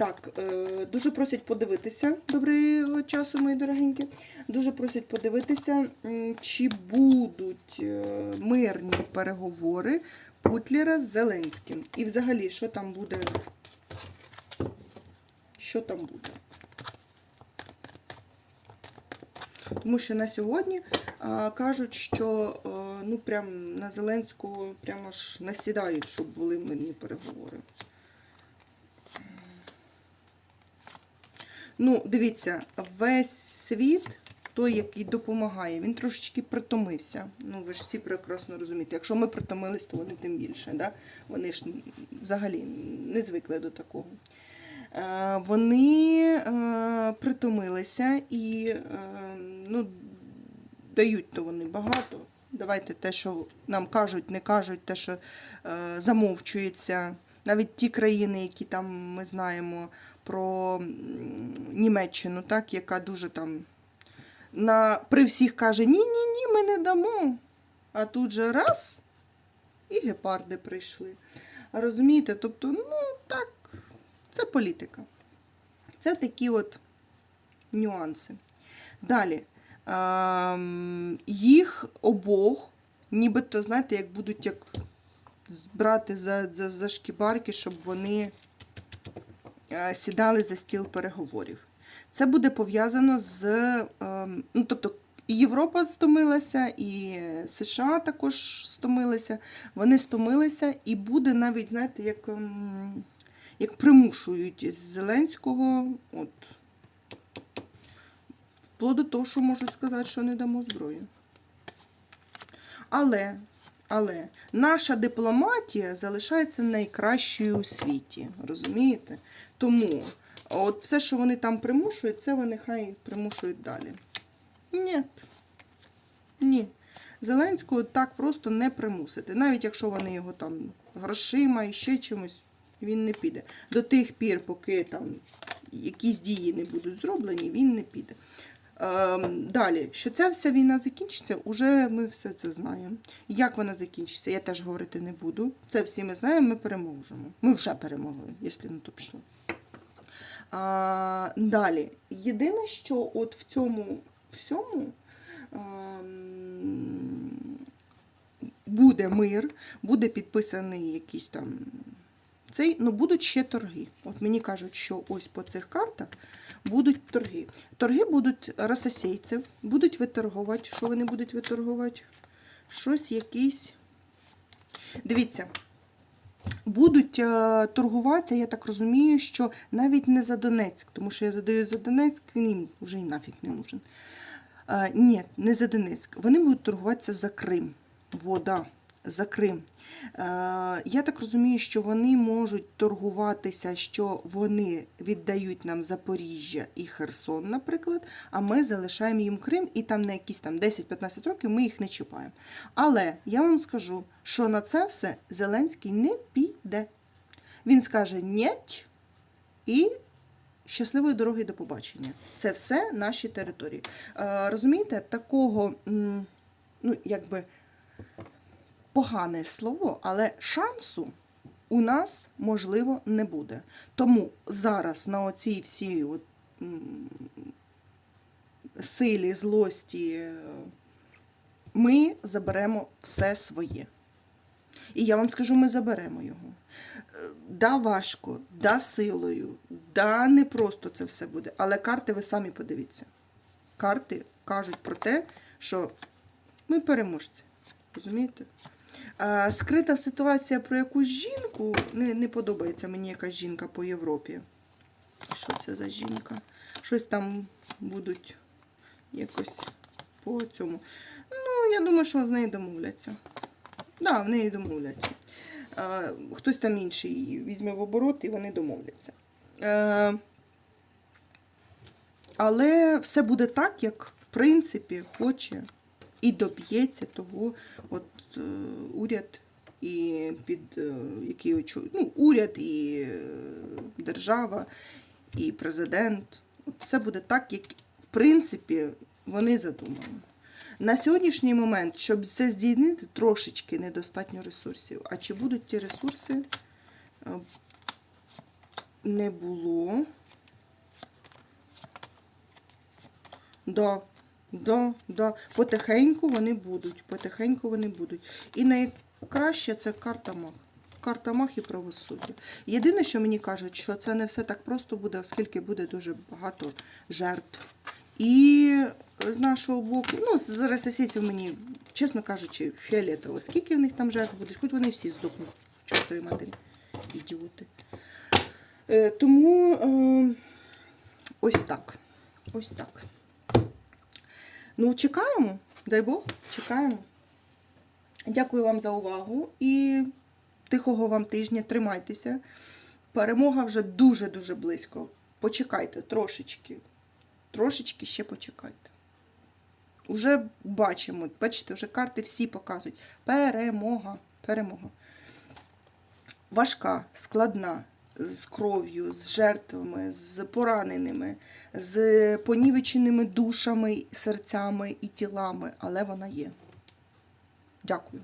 Так, е, дуже просять подивитися. Доброго часу, мої дорогенькі. Дуже просять подивитися, чи будуть е, мирні переговори Путлера з Зеленським. І взагалі, що там буде? Що там буде? Тому що на сьогодні а, кажуть, що е, ну прям на Зеленського прямо ж насідають, щоб були мирні переговори. Ну, дивіться, весь світ, той, який допомагає, він трошечки притомився. Ну, ви ж всі прекрасно розумієте. Якщо ми притомились, то вони тим більше. Да? Вони ж взагалі не звикли до такого. Е, Вони е, притомилися і е, ну, дають то вони багато. Давайте те, що нам кажуть, не кажуть, те, що замовчується. Навіть ті країни, які там ми знаємо про Німеччину, так, яка дуже там на, при всіх каже: ні, ні, ні, ми не дамо. А тут же раз і гепарди прийшли. Розумієте? Тобто, ну так, це політика. Це такі от нюанси. Далі. Їх обох, нібито, знаєте, як будуть як брати за, за, за шкібарки, щоб вони е, сідали за стіл переговорів. Це буде пов'язано з. ем, ну, тобто, і Європа стомилася, і США також стомилися. Вони стомилися, і буде навіть, знаєте, як, ем, як примушують Зеленського. От, вплоть до того, що можуть сказати, що не дамо зброю. Але, але наша дипломатія залишається найкращою у світі. Розумієте? Тому от все, що вони там примушують, це вони хай примушують далі. Ні. Ні. Зеленського так просто не примусити. Навіть якщо вони його там грошима і ще чимось, він не піде. До тих пір, поки там якісь дії не будуть зроблені, він не піде. Ем, Далі, що ця вся війна закінчиться, уже ми все це знаємо. Як вона закінчиться, я теж говорити не буду. Це всі ми знаємо, ми переможемо. Ми вже перемогли, якщо на то пішло. А, далі. Єдине, що от в цьому всьому ем, буде мир, буде підписаний якийсь там цей, ну будуть ще торги. От мені кажуть, що ось по цих картах будуть торги. Торги будуть рососейців, будуть виторгувати. Що вони будуть виторгувати? Щось якийсь. Дивіться. Будуть е, торгуватися, я так розумію, що навіть не за Донецьк, тому що я задаю за Донецьк, він їм вже і нафіг не нужен. Е, ні, не за Донецьк. Вони будуть торгуватися за Крим. Вода. За Крим. Е, я так розумію, що вони можуть торгуватися, що вони віддають нам Запоріжжя і Херсон, наприклад, а ми залишаємо їм Крим, і там на якісь там 10-15 років ми їх не чіпаємо. Але я вам скажу, що на це все Зеленський не піде. Він скаже «нєть» і щасливої дороги до побачення. Це все наші території. Е, розумієте, такого, ну, якби погане слово, але шансу у нас, можливо, не буде. Тому зараз на оцій всій от, силі, злості е, ми заберемо все своє. І я вам скажу, ми заберемо його. Е, Да, важко, да, силою, да, не просто це все буде. Але карти ви самі подивіться. Карти кажуть про те, що ми переможці. Розумієте? А, скрита ситуація про якусь жінку. Не, не подобається мені якась жінка по Європі. Що це за жінка? Щось там будуть якось по цьому. Ну, я думаю, що з нею домовляться. Так, да, в неї домовляться. Е, хтось там інший її візьме в оборот і вони домовляться. Е, але все буде так, як в принципі хоче і доб'ється того от, е, уряд і під е, який очу... ну, уряд і е, держава, і президент. От все буде так, як в принципі вони задумали. На сьогоднішній момент, щоб це здійснити, трошечки недостатньо ресурсів. А чи будуть ті ресурси? Не було. Да, да, да. Потихеньку вони будуть. Потихеньку вони будуть. І найкраще це карта маг. Карта маг і правосуддя. Єдине, що мені кажуть, що це не все так просто буде, оскільки буде дуже багато жертв. І з нашого боку, ну, з ресесійців мені, чесно кажучи, фіолетово. Скільки в них там жертв буде, хоч вони всі здохнуть. Чортові матері. Ідіоти. Е, тому е, ось так. Ось так. Ну, чекаємо, дай Бог, чекаємо. Дякую вам за увагу і тихого вам тижня. Тримайтеся. Перемога вже дуже-дуже близько. Почекайте трошечки. Трошечки ще почекайте. Уже бачимо, бачите, вже карти всі показують. Перемога. Перемога. Важка, складна, з кров'ю, з жертвами, з пораненими, з понівеченими душами, серцями і тілами, але вона є. Дякую.